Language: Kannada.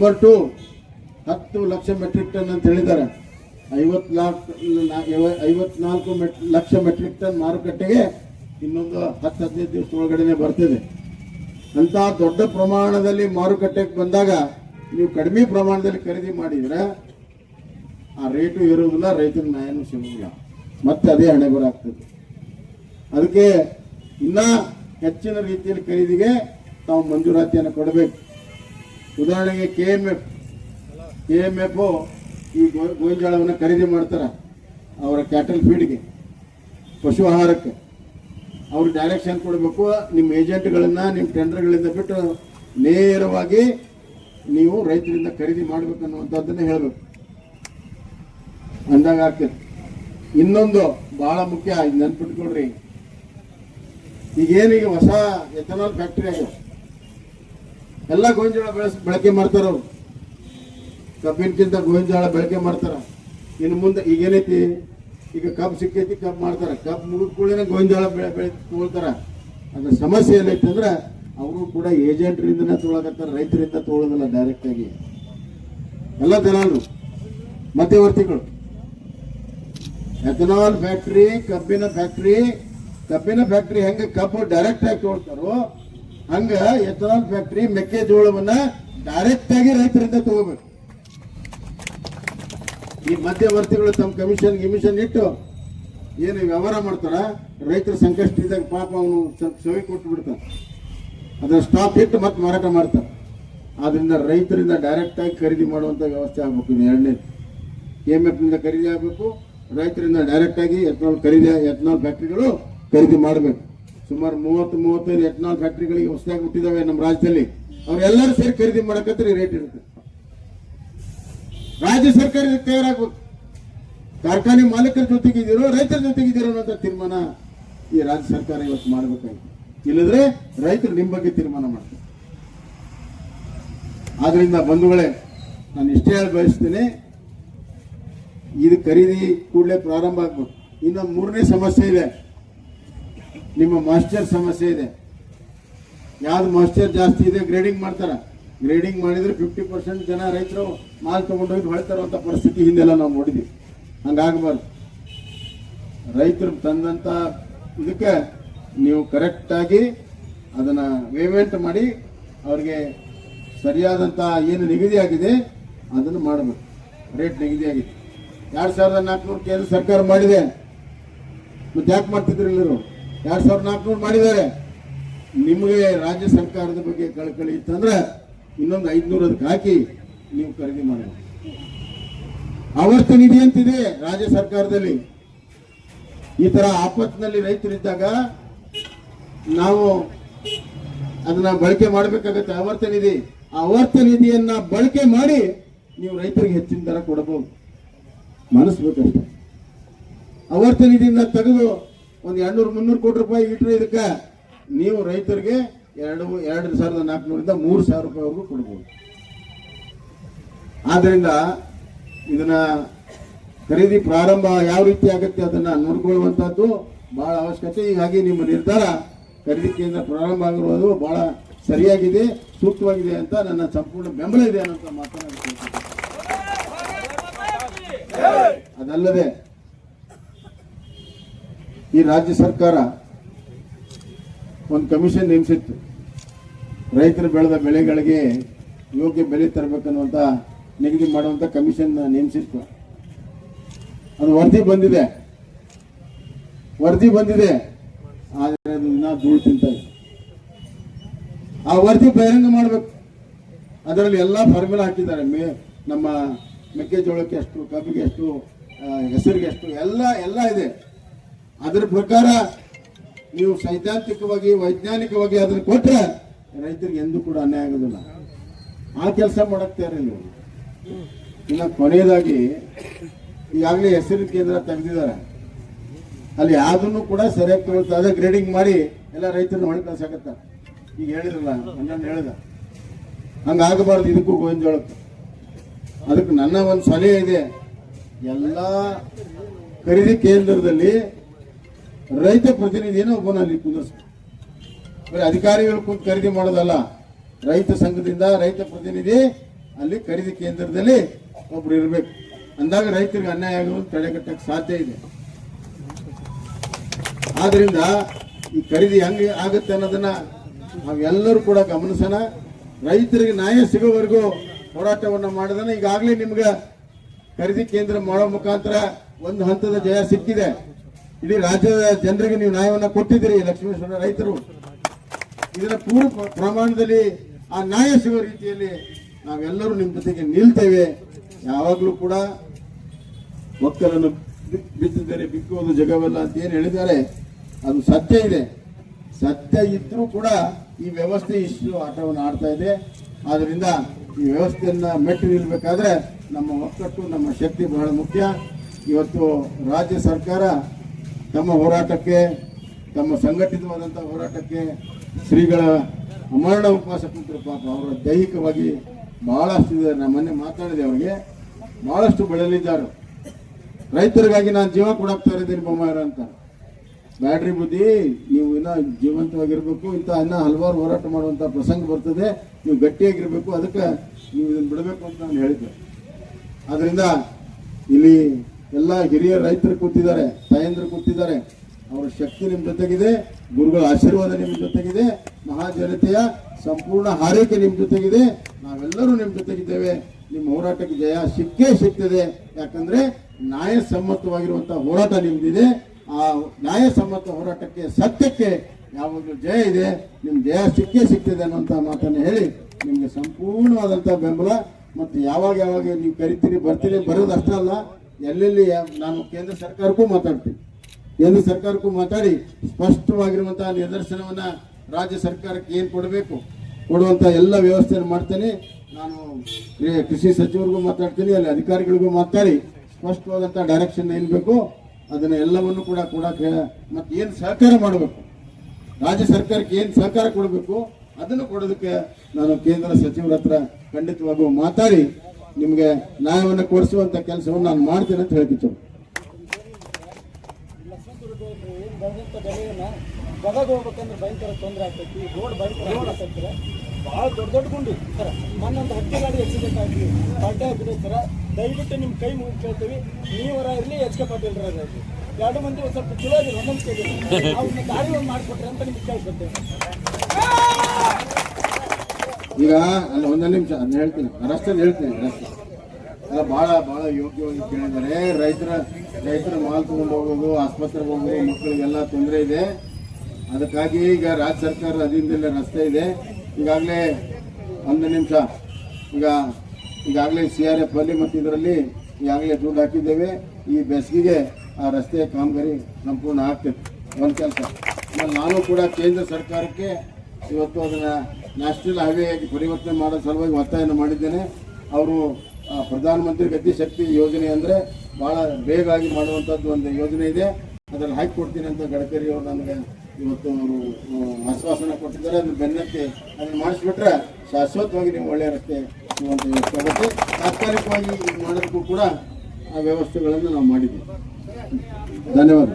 ನಂಬರ್ ಟು, ಹತ್ತು ಲಕ್ಷ ಮೆಟ್ರಿಕ್ ಟನ್ ಅಂತ ಹೇಳಿದ್ದಾರೆ. ಐವತ್ನಾಲ್ಕು ಐವತ್ನಾಲ್ಕು ಮೆಟ್ ಲಕ್ಷ ಮೆಟ್ರಿಕ್ ಟನ್ ಮಾರುಕಟ್ಟೆಗೆ ಇನ್ನೊಂದು ಹತ್ತು, ಹದಿನೈದು ದಿವಸ ಒಳಗಡೆನೆ ಬರ್ತದೆ. ಅಂತ ದೊಡ್ಡ ಪ್ರಮಾಣದಲ್ಲಿ ಮಾರುಕಟ್ಟೆಗೆ ಬಂದಾಗ ನೀವು ಕಡಿಮೆ ಪ್ರಮಾಣದಲ್ಲಿ ಖರೀದಿ ಮಾಡಿದ್ರೆ ಆ ರೇಟು ಇರುವುದಿಲ್ಲ ರೈತರ ನ್ಯಾಯನೂ ಸಿಗುವುದಿಲ್ಲ. ಮತ್ತೆ ಅದೇ ಹಣೆ ಬರಾಗ್ತದೆ ಅದಕ್ಕೆ ಇನ್ನ ಹೆಚ್ಚಿನ ರೀತಿಯಲ್ಲಿ ಖರೀದಿಗೆ ತಾವು ಮಂಜೂರಾತಿಯನ್ನು ಕೊಡಬೇಕು. ಉದಾಹರಣೆಗೆ K M F K M F ಈ ಗೋ- ಗೋವಿಂಜಾಳವನ್ನು ಖರೀದಿ ಮಾಡ್ತಾರೆ ಅವರ ಕ್ಯಾಟಲ್ ಫೀಡ್ಗೆ ಪಶು ಆಹಾರಕ್ಕೆ. ಅವ್ರು ಡೈರೆಕ್ಷನ್ ಕೊಡಬೇಕು ನಿಮ್ಮ ಏಜೆಂಟ್ಗಳನ್ನು ನಿಮ್ಮ ಟೆಂಡರ್ಗಳಿಂದ ಬಿಟ್ಟು ನೇರವಾಗಿ ನೀವು ರೈತರಿಂದ ಖರೀದಿ ಮಾಡಬೇಕು ಅನ್ನುವಂಥದ್ದನ್ನೇ ಹೇಳಬೇಕು. ಅಂದಾಗ ಆಗ್ತದೆ. ಇನ್ನೊಂದು ಬಹಳ ಮುಖ್ಯ, ಇದು ನೆನ್ಪಿಟ್ಕೊಳ್ರಿ. ಈಗೇನೀಗ ಹೊಸ ಎಥನಾಲ್ ಫ್ಯಾಕ್ಟ್ರಿ ಆಗ್ಯಾವ. ಎಲ್ಲ ಗೋವಿಂಜಾಳ ಬೆಳೆಸ್, ಬಳಕೆ ಮಾಡ್ತಾರ ಅವ್ರು. ಕಬ್ಬಿನಕ್ಕಿಂತ ಗೋವಿಂಜಾಳ ಬಳಕೆ ಮಾಡ್ತಾರ. ಇನ್ನು ಮುಂದೆ ಈಗೇನೈತಿ ಈಗ ಕಬ್ ಸಿಕ್ಕೈತಿ ಕಬ್ಬು ಮಾಡ್ತಾರ. ಕಬ್ ಮುಗಿದ ಕೂಡಲೇ ಗೋವಿಂಜಾಳ ಬೆಳೆ ಬೆಳೆ ತಗೊಳ್ತಾರ ಅದ್ರ ಸಮಸ್ಯೆ ಏನೈತಿ ಅಂದ್ರೆ ಅವರು ಕೂಡ ಏಜೆಂಟ್ರಿಂದನೇ ತೊಗೊಳಕತ್ತಾರ ರೈತರಿಂದ ತೊಗೊಳೋದಿಲ್ಲ ಡೈರೆಕ್ಟ್ ಆಗಿ. ಎಲ್ಲ ದಲಾಲರು ಮಧ್ಯವರ್ತಿಗಳು. ಎಥನಾಲ್ ಫ್ಯಾಕ್ಟ್ರಿ ಕಬ್ಬಿನ ಫ್ಯಾಕ್ಟ್ರಿ ಕಬ್ಬಿನ ಫ್ಯಾಕ್ಟ್ರಿ ಹೆಂಗೆ ಕಬ್ಬು ಡೈರೆಕ್ಟ್ ಆಗಿ ತೊಗೊಳ್ತಾರೋ ಹಂಗ ಎಥನಾಲ್ ಫ್ಯಾಕ್ಟ್ರಿ ಮೆಕ್ಕೆಜೋಳವನ್ನ ಡೈರೆಕ್ಟ್ ಆಗಿ ರೈತರಿಂದ ತಗೋಬೇಕು. ಈ ಮಧ್ಯವರ್ತಿಗಳು ತಮ್ಮ ಕಮಿಷನ್ ಗಿಮಿಷನ್ ಇಟ್ಟು ಏನು ವ್ಯವಹಾರ ಮಾಡ್ತಾರ, ರೈತರ ಸಂಕಷ್ಟ ಇದ್ದಾಗ ಪಾಪ ಅವನು ಸ್ವಲ್ಪ ಸವಿ ಕೊಟ್ಟು ಬಿಡ್ತಾನೆ. ಅದನ್ನ ಸ್ಟಾಪ್ ಇಟ್ಟು ಮತ್ತೆ ಮಾರಾಟ ಮಾಡ್ತಾರೆ ಆದ್ರಿಂದ ರೈತರಿಂದ ಡೈರೆಕ್ಟ್ ಆಗಿ ಖರೀದಿ ಮಾಡುವಂತ ವ್ಯವಸ್ಥೆ ಆಗ್ಬೇಕು ಇದು ಎರಡನೇ ಎಂ ನಿಂದ ಖರೀದಿ ಆಗಬೇಕು, ರೈತರಿಂದ ಡೈರೆಕ್ಟ್ ಆಗಿ ಎಥನಾಲ್ ಖರೀದಿ, ಎಥನಾಲ್ ಫ್ಯಾಕ್ಟ್ರಿಗಳು ಖರೀದಿ ಮಾಡಬೇಕು. ಸುಮಾರು ಮೂವತ್ತು, ಮೂವತ್ತೈದು ಎಥನಾಲ್ ಫ್ಯಾಕ್ಟ್ರಿಗಳಿಗೆ ಹೊಸದಾಗಿ ಹುಟ್ಟಿದಾವೆ ನಮ್ಮ ರಾಜ್ಯದಲ್ಲಿ. ಅವ್ರೆಲ್ಲರೂ ಸೇರಿ ಖರೀದಿ ಮಾಡಕತ್ರಿ ರೇಟ್ ಇರುತ್ತೆ. ರಾಜ್ಯ ಸರ್ಕಾರ ತಯಾರಾಗಬೇಕು ಕಾರ್ಖಾನೆ ಮಾಲೀಕರ ಜೊತೆಗಿದ್ದೀರೋ ರೈತರ ಜೊತೆಗಿದ್ದೀರೋ ಅನ್ನೋಂಥ ತೀರ್ಮಾನ ಈ ರಾಜ್ಯ ಸರ್ಕಾರ ಇವತ್ತು ಮಾಡಬೇಕಾಗಿತ್ತು ಇಲ್ಲದ್ರೆ ರೈತರು ನಿಮ್ಮ ಬಗ್ಗೆ ತೀರ್ಮಾನ ಮಾಡ್ತಾರೆ. ಆದ್ರಿಂದ ಬಂಧುಗಳೇ, ನಾನು ಇಷ್ಟೇ ಹೇಳಿ ಬಯಸ್ತೇನೆ, ಇದು ಖರೀದಿ ಕೂಡಲೇ ಪ್ರಾರಂಭ ಆಗ್ಬೇಕು ಇನ್ನು ಮೂರನೇ ಸಮಸ್ಯೆ ಇದೆ. ನಿಮ್ಮ ಮಾಸ್ಟರ್ ಸಮಸ್ಯೆ ಇದೆ. ಯಾವ್ದು ಮಾಸ್ಟರ್ ಜಾಸ್ತಿ ಇದೆ ಗ್ರೇಡಿಂಗ್ ಮಾಡ್ತಾರ. ಗ್ರೇಡಿಂಗ್ ಮಾಡಿದ್ರೆ ಫಿಫ್ಟಿ ಪರ್ಸೆಂಟ್ ಜನ ರೈತರು ಮಾಲ್ ತಗೊಂಡೋಗಿ ಹೊಳ್ತಾರಂತ ಪರಿಸ್ಥಿತಿ ಹಿಂದೆಲ್ಲ ನಾವು ನೋಡಿದ್ವಿ. ಹಂಗಾಗಬಾರ್ದು. ರೈತರು ತಂದಂತ ಇದಕ್ಕೆ ನೀವು ಕರೆಕ್ಟಾಗಿ ಅದನ್ನ ಪೇಮೆಂಟ್ ಮಾಡಿ ಅವ್ರಿಗೆ ಸರಿಯಾದಂತ ಏನು ನಿಗದಿ ಆಗಿದೆ ಅದನ್ನು ಮಾಡಬೇಕು. ರೇಟ್ ನಿಗದಿ ಆಗಿದೆ. ಎರಡ್ ಸಾವಿರದ ನಾಲ್ಕುನೂರು ಕೇಂದ್ರ ಸರ್ಕಾರ ಮಾಡಿದೆ. ಮತ್ತೆ ಯಾಕೆ ಮಾಡ್ತಿದ್ರು ಎಲ್ಲರೂ? ಎರಡ್ ಸಾವಿರದ ನಾಲ್ಕುನೂರು ಮಾಡಿದ್ದಾರೆ. ನಿಮಗೆ ರಾಜ್ಯ ಸರ್ಕಾರದ ಬಗ್ಗೆ ಕಳಕಳಿ ಇತ್ತಂದ್ರೆ ಇನ್ನೊಂದು ಐದ್ನೂರ ಅದಕ್ಕೆ ಹಾಕಿ ನೀವು ಖರೀದಿ ಮಾಡಬೇಕು. ಆವರ್ತ ನಿಧಿ ಅಂತಿದೆ ರಾಜ್ಯ ಸರ್ಕಾರದಲ್ಲಿ. ಈ ತರ ಆಪತ್ತಿನಲ್ಲಿ ರೈತರಿದ್ದಾಗ ನಾವು ಅದನ್ನ ಬಳಕೆ ಮಾಡಬೇಕಾಗತ್ತೆ ಆವರ್ತ ನಿಧಿ. ಆ ಆವರ್ತ ನಿಧಿಯನ್ನ ಬಳಕೆ ಮಾಡಿ ನೀವು ರೈತರಿಗೆ ಹೆಚ್ಚಿನ ದರ ಕೊಡಬಹುದು. ಮನಸ್ಬೇಕಷ್ಟೆ ಆವರ್ತ ನಿಧಿಯಿಂದ ತೆಗೆದು ಒಂದು ಎರಡ್ನೂರು, ಮುನ್ನೂರು ಕೋಟಿ ರೂಪಾಯಿ ಇಟ್ಟರೆ ಇದಕ್ಕೆ ನೀವು ರೈತರಿಗೆ ಎರಡು ಎರಡು ಸಾವಿರದ ನಾಲ್ಕುನೂರಿಂದ ಮೂರು ಸಾವಿರ ರೂಪಾಯಿವರೆಗೂ ಕೊಡ್ಬೋದು. ಆದ್ದರಿಂದ ಇದನ್ನ ಖರೀದಿ ಪ್ರಾರಂಭ ಯಾವ ರೀತಿ ಆಗುತ್ತೆ ಅದನ್ನ ನೋಡ್ಕೊಳ್ಳುವಂಥದ್ದು ಬಹಳ ಅವಶ್ಯಕತೆ. ಹೀಗಾಗಿ ನಿಮ್ಮ ನಿರ್ಧಾರ ಖರೀದಿ ಕೇಂದ್ರ ಪ್ರಾರಂಭ ಆಗಿರುವುದು ಬಹಳ ಸರಿಯಾಗಿದೆ, ಸೂಕ್ತವಾಗಿದೆ ಅಂತ ನನ್ನ ಸಂಪೂರ್ಣ ಬೆಂಬಲ ಇದೆ ಅನ್ನೋಂಥ ಮಾತನಾಡ್ತೀನಿ ಅದಲ್ಲದೆ ಈ ರಾಜ್ಯ ಸರ್ಕಾರ ಒಂದು ಕಮಿಷನ್ ನೇಮಿಸಿತ್ತು. ರೈತರು ಬೆಳೆದ ಬೆಳೆಗಳಿಗೆ ಯೋಗ್ಯ ಬೆಲೆ ತರಬೇಕನ್ನುವಂಥ ನಿಗದಿ ಮಾಡುವಂಥ ಕಮಿಷನ್ ನೇಮಿಸಿತ್ತು. ಅದು ವರದಿ ಬಂದಿದೆ. ವರದಿ ಬಂದಿದೆ. ಆದರೆ ಅದು ಇನ್ನೂ ಧೂಳು ತಿಂತ ಆ ವರದಿ ಬಹಿರಂಗ ಮಾಡಬೇಕು. ಅದರಲ್ಲಿ ಎಲ್ಲ ಫಾರ್ಮುಲಾ ಹಾಕಿದ್ದಾರೆ. ಮೇ ನಮ್ಮ ಮೆಕ್ಕೆಜೋಳಕ್ಕೆ ಎಷ್ಟು, ಕಬ್ಬಿಗೆ ಎಷ್ಟು ಹೆಸರಿಗೆ ಎಷ್ಟು, ಎಲ್ಲ ಎಲ್ಲ ಇದೆ. ಅದರ ಪ್ರಕಾರ ನೀವು ಸೈದ್ಧಾಂತಿಕವಾಗಿ, ವೈಜ್ಞಾನಿಕವಾಗಿ ಅದನ್ನು ಕೊಟ್ಟರೆ ರೈತರಿಗೆ ಎಂದೂ ಕೂಡ ಅನ್ಯಾಯ ಆಗೋದಿಲ್ಲ. ಆ ಕೆಲಸ ಮಾಡಕ್ತಾರೆ ನೀವು. ಇನ್ನು ಕೊನೆಯದಾಗಿ ಈಗಾಗಲೇ ಹೆಸರಿನ ಕೇಂದ್ರ ತೆಗೆದಿದ್ದಾರೆ. ಅಲ್ಲಿ ಯಾವುದನ್ನು ಕೂಡ ಸರಿಯಾಗಿ ತಗೊಳ್ತಾ ಅದೇ ಗ್ರೇಡಿಂಗ್ ಮಾಡಿ ಎಲ್ಲ ರೈತರನ್ನ ಹೊಳೆ ಕಳ್ಸಾಕತ್ತ? ಈಗ ಹೇಳಿರಲ್ಲ ನನ್ನ ಹೇಳಿದ. ಹಂಗಾಗಬಾರ್ದು, ಇದಕ್ಕೂ ಗೋವಿಂಜೋಳಕ್ಕೆ ಅದಕ್ಕೆ ನನ್ನ ಒಂದು ಸಲಹೆ ಇದೆ. ಎಲ್ಲ ಖರೀದಿ ಕೇಂದ್ರದಲ್ಲಿ ರೈತ ಪ್ರತಿನಿಧಿಯನ್ನು ಒಬ್ಬನಲ್ಲಿ ಅಲ್ಲಿ ಬರೀ ಅಧಿಕಾರಿಗಳು ಕೂತು ಖರೀದಿ ಮಾಡೋದಲ್ಲ, ರೈತ ಸಂಘದಿಂದ ರೈತ ಪ್ರತಿನಿಧಿ ಅಲ್ಲಿ ಖರೀದಿ ಕೇಂದ್ರದಲ್ಲಿ ಒಬ್ರು ಇರಬೇಕು. ಅಂದಾಗ ರೈತರಿಗೆ ಅನ್ಯಾಯ ಆಗೋದು ತಡೆಗಟ್ಟಕ್ಕೆ ಸಾಧ್ಯ ಇದೆ. ಆದ್ರಿಂದ ಈ ಖರೀದಿ ಹೆಂಗೆ ಆಗುತ್ತೆ ಅನ್ನೋದನ್ನ ನಾವೆಲ್ಲರೂ ಕೂಡ ಗಮನಿಸೋಣ. ರೈತರಿಗೆ ನ್ಯಾಯ ಸಿಗೋವರೆಗೂ ಹೋರಾಟವನ್ನ ಮಾಡೋದನ್ನ ಈಗಾಗಲೇ ನಿಮ್ಗೆ ಖರೀದಿ ಕೇಂದ್ರ ಮಾಡೋ ಮುಖಾಂತರ ಒಂದು ಹಂತದ ಜಯ ಸಿಕ್ಕಿದೆ. ಇಡೀ ರಾಜ್ಯದ ಜನರಿಗೆ ನೀವು ನ್ಯಾಯವನ್ನ ಕೊಟ್ಟಿದ್ದೀರಿ ಲಕ್ಷ್ಮೇಶ್ವರ ರೈತರು. ಇದರ ಪೂರ್ಣ ಪ್ರಮಾಣದಲ್ಲಿ ಆ ನ್ಯಾಯ ಸಿಗೋ ರೀತಿಯಲ್ಲಿ ನಾವೆಲ್ಲರೂ ನಿಮ್ಮ ಜೊತೆಗೆ ನಿಲ್ತೇವೆ. ಯಾವಾಗಲೂ ಕೂಡ ಒಕ್ಕಲನ್ನು ಬಿತ್ತಿದರೆ ಬಿಕ್ಕುವುದು ಜಗವಲ್ಲ ಅಂತ ಏನು ಹೇಳಿದ್ದಾರೆ? ಅದು ಸತ್ಯ ಇದೆ. ಸತ್ಯ ಇದ್ರೂ ಕೂಡ ಈ ವ್ಯವಸ್ಥೆ ಇಷ್ಟು ಆಟವನ್ನು ಆಡ್ತಾ ಇದೆ. ಆದ್ರಿಂದ ಈ ವ್ಯವಸ್ಥೆಯನ್ನ ಮೆಟ್ಟಿ ನಿಲ್ಬೇಕಾದ್ರೆ ನಮ್ಮ ಒಕ್ಕಟ್ಟು, ನಮ್ಮ ಶಕ್ತಿ ಬಹಳ ಮುಖ್ಯ. ಇವತ್ತು ರಾಜ್ಯ ಸರ್ಕಾರ ತಮ್ಮ ಹೋರಾಟಕ್ಕೆ ತಮ್ಮ ಸಂಘಟಿತವಾದಂಥ ಹೋರಾಟಕ್ಕೆ ಶ್ರೀಗಳ ಅಮರಣ ಉಪವಾಸ ಕುಂತರು ಪಾಪ. ಅವರ ದೈಹಿಕವಾಗಿ ಬಹಳಷ್ಟು ಇದೆ. ನಾನು ಮೊನ್ನೆ ಮಾತಾಡಿದೆ ಅವರಿಗೆ. ಬಹಳಷ್ಟು ಬಳಲಿದ್ದಾರೆ ರೈತರಿಗಾಗಿ ನಾನು ಜೀವ ಕೊಡಾಕ್ತಾ ಇದ್ದೀನಿ ಬೊಮ್ಮಾಯರ ಅಂತ. ಬ್ಯಾಟ್ರಿ ಬುದ್ಧಿ, ನೀವು ಇನ್ನೂ ಜೀವಂತವಾಗಿರಬೇಕು. ಇಂಥ ಇನ್ನ ಹಲವಾರು ಹೋರಾಟ ಮಾಡುವಂತ ಪ್ರಸಂಗ ಬರ್ತದೆ. ನೀವು ಗಟ್ಟಿಯಾಗಿರಬೇಕು. ಅದಕ್ಕೆ ನೀವು ಇದನ್ನು ಬಿಡಬೇಕು ಅಂತ ನಾನು ಹೇಳಿದ್ದೆ. ಆದ್ದರಿಂದ ಇಲ್ಲಿ ಎಲ್ಲ ಹಿರಿಯ ರೈತರು ಕೂತಿದ್ದಾರೆ, ತಾಯಂದ್ರು ಕೂತಿದ್ದಾರೆ. ಅವರ ಶಕ್ತಿ ನಿಮ್ಮ ಜೊತೆಗಿದೆ, ಗುರುಗಳ ಆಶೀರ್ವಾದ ನಿಮ್ಮ ಜೊತೆಗಿದೆ, ಮಹಾಜನತೆಯ ಸಂಪೂರ್ಣ ಹಾರೈಕೆ ನಿಮ್ಮ ಜೊತೆಗಿದೆ. ನಾವೆಲ್ಲರೂ ನಿಮ್ಮ ಜೊತೆಗಿದ್ದೇವೆ. ನಿಮ್ಮ ಹೋರಾಟಕ್ಕೆ ಜಯ ಸಿಕ್ಕೇ ಸಿಗ್ತದೆ. ಯಾಕಂದ್ರೆ ನ್ಯಾಯಸಮ್ಮತವಾಗಿರುವಂತಹ ಹೋರಾಟ ನಿಮ್ದಿದೆ. ಆ ನ್ಯಾಯಸಮ್ಮತ ಹೋರಾಟಕ್ಕೆ ಸತ್ಯಕ್ಕೆ ಯಾವಾಗಲೂ ಜಯ ಇದೆ, ನಿಮ್ ಜಯ ಸಿಕ್ಕೇ ಸಿಗ್ತದೆ ಅನ್ನುವಂತ ಮಾತನ್ನು ಹೇಳಿ ನಿಮ್ಗೆ ಸಂಪೂರ್ಣವಾದಂತಹ ಬೆಂಬಲ. ಮತ್ತು ಯಾವಾಗ ಯಾವಾಗ ನೀವು ಕರಿತೀರಿ, ಬರ್ತೀರಿ ಬರೋದು ಅಷ್ಟೇ ಅಲ್ಲ. ಎಲ್ಲೆಲ್ಲಿ ನಾನು ಕೇಂದ್ರ ಸರ್ಕಾರಕ್ಕೂ ಮಾತಾಡ್ತೀನಿ. ಕೇಂದ್ರ ಸರ್ಕಾರಕ್ಕೂ ಮಾತಾಡಿ ಸ್ಪಷ್ಟವಾಗಿರುವಂತಹ ನಿದರ್ಶನವನ್ನ ರಾಜ್ಯ ಸರ್ಕಾರಕ್ಕೆ ಏನು ಕೊಡಬೇಕು? ಕೊಡುವಂತ ಎಲ್ಲ ವ್ಯವಸ್ಥೆಯನ್ನು ಮಾಡ್ತೇನೆ. ನಾನು ಕೃಷಿ ಸಚಿವರಿಗೂ ಮಾತಾಡ್ತೀನಿ, ಅಲ್ಲಿ ಅಧಿಕಾರಿಗಳಿಗೂ ಮಾತಾಡಿ ಸ್ಪಷ್ಟವಾದಂತ ಡೈರೆಕ್ಷನ್ ಏನು ಬೇಕು, ಅದನ್ನ ಎಲ್ಲವನ್ನು ಕೂಡ ಕೊಡಕ್ಕೆ ಮತ್ತೆ ಏನು ಸಹಕಾರ ಮಾಡಬೇಕು? ರಾಜ್ಯ ಸರ್ಕಾರಕ್ಕೆ ಏನು ಸಹಕಾರ ಕೊಡಬೇಕು? ಅದನ್ನು ಕೊಡೋದಕ್ಕೆ ನಾನು ಕೇಂದ್ರ ಸಚಿವರ ಹತ್ರ ಖಂಡಿತವಾಗೂ ಮಾತಾಡಿ ನಿಮ್ಗೆ ನ್ಯಾಯವನ್ನು ಕೊಡಿಸುವಂತ ಕೆಲಸವನ್ನು ನಾನು ಮಾಡ್ತೇನೆ ಅಂತ ಹೇಳ್ತಿತ್ತು ಗದಗ ಹೋಗ್ಬೇಕಂದ್ರೆ ಭಯಂಕರ ತೊಂದರೆ ಆಗ್ತೈತಿ ರೋಡ್ ಭಯಂಕರ ರೋಡ್ ಆಗ್ತೈತಿ ಭಾಳ ದೊಡ್ಡ ದೊಡ್ಡ ಗುಂಡಿ ಸರ ಮನ್ನೊಂದು ಹತ್ತಿ ಗಾಡಿ ಆಕ್ಸಿಡೆಂಟ್ ಆಗಿ ಪಾಲ್ಟಿ ಆಗ್ಬಿಟ್ಟೈತೆ ಸರ ದಯವಿಟ್ಟು ನಿಮ್ಮ ಕೈ ಮುಗಿ ಕೇಳ್ತೀವಿ ನೀವರ ಇರಲಿ ಎಚ್ ಕೆ ಪಾಟೀಲ್ ಎರಡು ಮಂದಿ ಒಂದು ಸ್ವಲ್ಪ ಚಲೋ ಇದೆ ಒಂದೊಂದು ಇದ್ದೀವಿ ಅವ್ರನ್ನ ಒಂದು ಮಾಡಿಕೊಟ್ರೆ ಅಂತ ನಿಮ್ಗೆ ಕೇಳ್ಕೊತೇವೆ ಈಗ, ಅಲ್ಲಿ, ಒಂದೊಂದು ನಿಮಿಷ ಅದನ್ನ ಹೇಳ್ತೀನಿ. ರಸ್ತೆ ಹೇಳ್ತೀನಿ ರಸ್ತೆ ಅಲ್ಲ, ಭಾಳ ಭಾಳ ಯೋಗ್ಯವಾಗಿ ಕೇಳಿದ್ದಾರೆ ರೈತರ ರೈತರ ಮಾಲ್ ತೊಗೊಂಡು ಹೋಗೋದು, ಆಸ್ಪತ್ರೆಗೆ ಹೋಗೋದು, ಮಕ್ಕಳಿಗೆಲ್ಲ ತೊಂದರೆ ಇದೆ. ಅದಕ್ಕಾಗಿ ಈಗ ರಾಜ್ಯ ಸರ್ಕಾರ ಅಧೀನದಲ್ಲೇ ರಸ್ತೆ ಇದೆ. ಈಗಾಗಲೇ ಒಂದು ನಿಮಿಷ, ಈಗ, ಈಗಾಗಲೇ ಸಿ ಆರ್ ಎಫ್ ಅಲ್ಲಿ ಮತ್ತು ಇದರಲ್ಲಿ ಈಗಾಗಲೇ ದುಡ್ಡು ಹಾಕಿದ್ದೇವೆ. ಈ ಬೇಸಿಗೆಗೆ ಆ ರಸ್ತೆ ಕಾಮಗಾರಿ ಸಂಪೂರ್ಣ ಆಗ್ತದೆ. ಒಂದು ಕೆಲಸ. ನಾನು ಕೂಡ ಕೇಂದ್ರ ಸರ್ಕಾರಕ್ಕೆ ಇವತ್ತು ಅದನ್ನ ನ್ಯಾಷನಲ್ ಹೈವೇ ಪರಿವರ್ತನೆ ಮಾಡೋ ಸಲುವಾಗಿ ಒತ್ತಾಯನ ಮಾಡಿದ್ದೇನೆ. ಅವರು ಪ್ರಧಾನಮಂತ್ರಿ ಗತಿ ಶಕ್ತಿ ಯೋಜನೆ ಅಂದರೆ ಬಹಳ ಬೇಗ ಆಗಿ ಮಾಡುವಂಥದ್ದು ಒಂದು ಯೋಜನೆ ಇದೆ. ಅದನ್ನು ಹಾಕಿ ಕೊಡ್ತೀನಿ ಅಂತ ಗಡ್ಕರಿ ಅವರು ನನಗೆ ಇವತ್ತು ಅವರು ಆಶ್ವಾಸನೆ ಕೊಟ್ಟಿದ್ದಾರೆ. ಅದನ್ನು ಬೆನ್ನತ್ತಿ ಅದನ್ನು ಮಾಡಿಸ್ಬಿಟ್ರೆ ಶಾಶ್ವತವಾಗಿ ನೀವು ಒಳ್ಳೆಯ ರಸ್ತೆ ವ್ಯವಸ್ಥೆ ಆಗುತ್ತೆ ತಾತ್ಕಾಲಿಕವಾಗಿ ಮಾಡೋದಕ್ಕೂ ಕೂಡ ಆ ವ್ಯವಸ್ಥೆಗಳನ್ನು ನಾವು ಮಾಡಿದ್ದೀವಿ. ಧನ್ಯವಾದ